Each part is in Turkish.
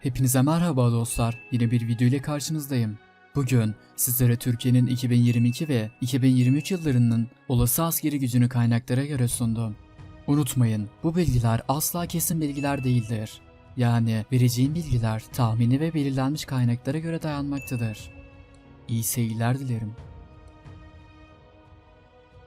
Hepinize merhaba dostlar. Yine bir video ile karşınızdayım. Bugün sizlere Türkiye'nin 2022 ve 2023 yıllarının olası askeri gücünü kaynaklara göre sundum. Unutmayın, bu bilgiler asla kesin bilgiler değildir. Yani vereceğim bilgiler tahmini ve belirlenmiş kaynaklara göre dayanmaktadır. İyi seyirler dilerim.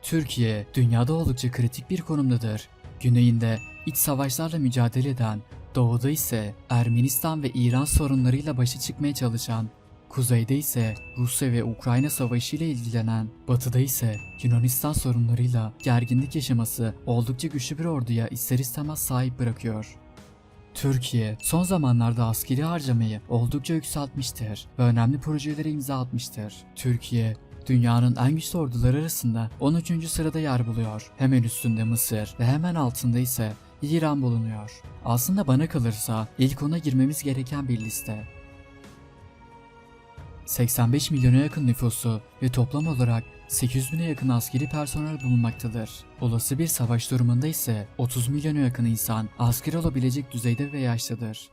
Türkiye, dünyada oldukça kritik bir konumdadır. Güneyinde iç savaşlarla mücadele eden, doğuda ise Ermenistan ve İran sorunlarıyla başa çıkmaya çalışan, kuzeyde ise Rusya ve Ukrayna savaşı ile ilgilenen, batıda ise Yunanistan sorunlarıyla gerginlik yaşaması oldukça güçlü bir orduya ister istemez sahip bırakıyor. Türkiye son zamanlarda askeri harcamayı oldukça yükseltmiştir ve önemli projelere imza atmıştır. Türkiye dünyanın en güçlü orduları arasında 13. sırada yer buluyor. Hemen üstünde Mısır ve hemen altında ise İran bulunuyor. Aslında bana kalırsa ilk ona girmemiz gereken bir liste. 85 milyona yakın nüfusu ve toplam olarak 800 bine yakın askeri personel bulunmaktadır. Olası bir savaş durumunda ise 30 milyona yakın insan asker olabilecek düzeyde ve yaştadır.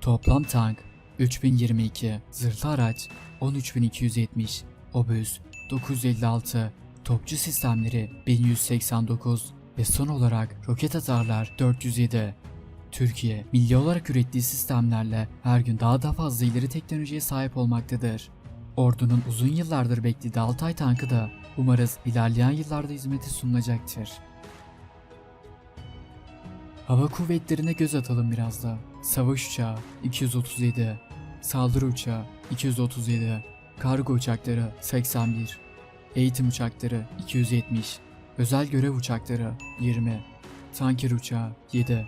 Toplam tank 3022, zırhlı araç 13270, obüs 956, topçu sistemleri 1189 ve son olarak roket atarlar 407. Türkiye, milli olarak ürettiği sistemlerle her gün daha da fazla ileri teknolojiye sahip olmaktadır. Ordunun uzun yıllardır beklediği Altay tankı da umarız ilerleyen yıllarda hizmete sunulacaktır. Hava kuvvetlerine göz atalım biraz da. Savaş uçağı 237, saldırı uçağı 237, kargo uçakları 81, eğitim uçakları 270, özel görev uçakları 20, tanker uçağı 7,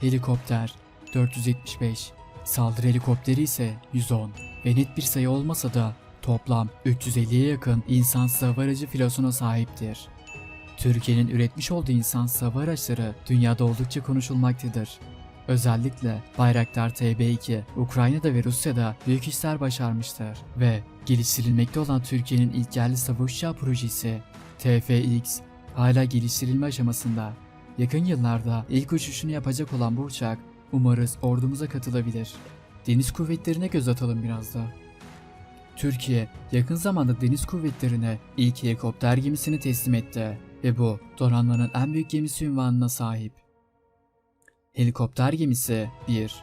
helikopter 475, saldırı helikopteri ise 110 ve net bir sayı olmasa da toplam 350'ye yakın insansız hava aracı filosuna sahiptir. Türkiye'nin üretmiş olduğu insansız hava araçları dünyada oldukça konuşulmaktadır. Özellikle Bayraktar TB2 Ukrayna'da ve Rusya'da büyük işler başarmıştır. Ve geliştirilmekte olan Türkiye'nin ilk yerli savaş uçağı projesi TFX hala geliştirilme aşamasında. Yakın yıllarda ilk uçuşunu yapacak olan bu uçak umarız ordumuza katılabilir. Deniz kuvvetlerine göz atalım biraz da. Türkiye yakın zamanda deniz kuvvetlerine ilk helikopter gemisini teslim etti ve bu donanmanın en büyük gemisi ünvanına sahip. Helikopter gemisi 1,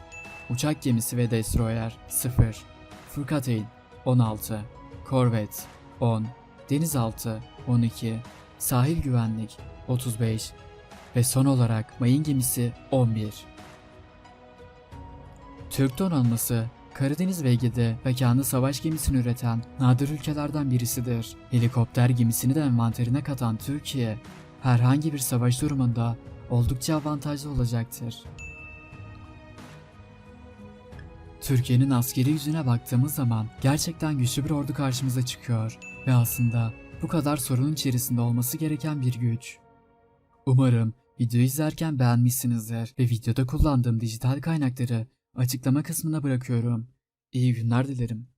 uçak gemisi ve destroyer 0, Fırkateyn 16, korvet 10, denizaltı 12, sahil güvenlik 35 ve son olarak mayın gemisi 11. Türk donanması Karadeniz ve Ege'de mekanlı savaş gemisini üreten nadir ülkelerden birisidir. Helikopter gemisini de envanterine katan Türkiye, herhangi bir savaş durumunda oldukça avantajlı olacaktır. Türkiye'nin askeri yüzüne baktığımız zaman gerçekten güçlü bir ordu karşımıza çıkıyor ve aslında bu kadar sorunun içerisinde olması gereken bir güç. Umarım videoyu izlerken beğenmişsinizdir ve videoda kullandığım dijital kaynakları açıklama kısmına bırakıyorum. İyi günler dilerim.